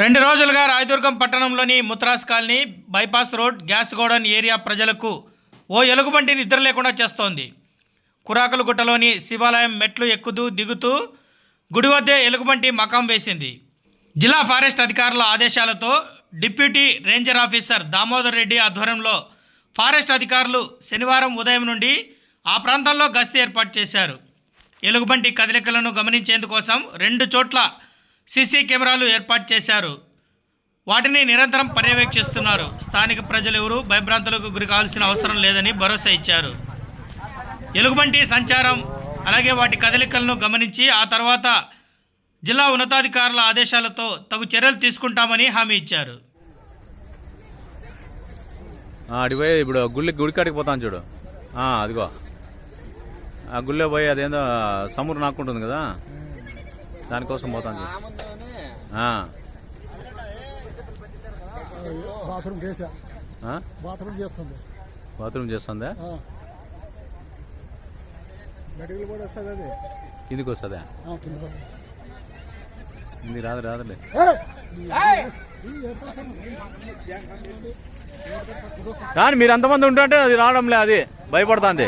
రెండు రోజులుగా రాయదుర్గం పట్టణంలోని ముత్రాస్ colony bypass road gas godown area ప్రజలకు ఓ ఎలుగుబంటి నిద్ర లేకుండా చేస్తోంది. కురాకలగుట్టలోని శివాలయం మెట్లు ఎక్కుతూ దిగుతూ గుడి వద్దే ఎలుగుబంటి మకాం వేసింది. జిల్లా ఫారెస్ట్ అధికారుల ఆదేశాలతో deputy ranger officer Damodar Reddy ఆధ్వర్యంలో ఫారెస్ట్ అధికారులు శనివారం ఉదయం నుండి ఆ ప్రాంతంలో గస్తీ ఏర్పాటు చేశారు. ఎలుగుబంటి కదలికలను గమనించేందుకోసం రెండు చోట్ల సీసీ కెమెరాలు ఏర్పాటు చేశారు. వాటిని నిరంతరం పర్యవేక్షిస్తున్నారు. స్థానిక ప్రజలు ఎవరూ భయభ్రాంతులకు గురి కావాల్సిన అవసరం లేదని భరోసా ఇచ్చారు. ఎలుగుబంటి సంచారం అలాగే వాటి కదలికలను గమనించి ఆ తర్వాత జిల్లా ఉన్నతాధికారుల ఆదేశాలతో తగు చర్యలు తీసుకుంటామని హామీ ఇచ్చారు. ఆ, ఇప్పుడు గుళ్ళి గుడికాడికి పోతాను చూడు. అదిగో. ఆ గుళ్ళో పోయి అదేందో సమురు నాకుంటుంది కదా. దానికోసం పోతాను బాత్రూమ్ చేస్తుంది. బాత్రూమ్ కిందికి వస్తుందా. ఇది రాదు రాదులే. కానీ మీరు ఎంతమంది ఉంటుంటే అది రావడంలే అది భయపడుతుంది.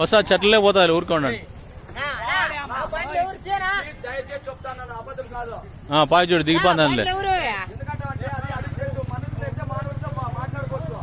వస్తా చెట్లే పోతారు ఊరుకో ఉండండి చూడు దిగిపోతానులే మాట్లాడుకోవచ్చు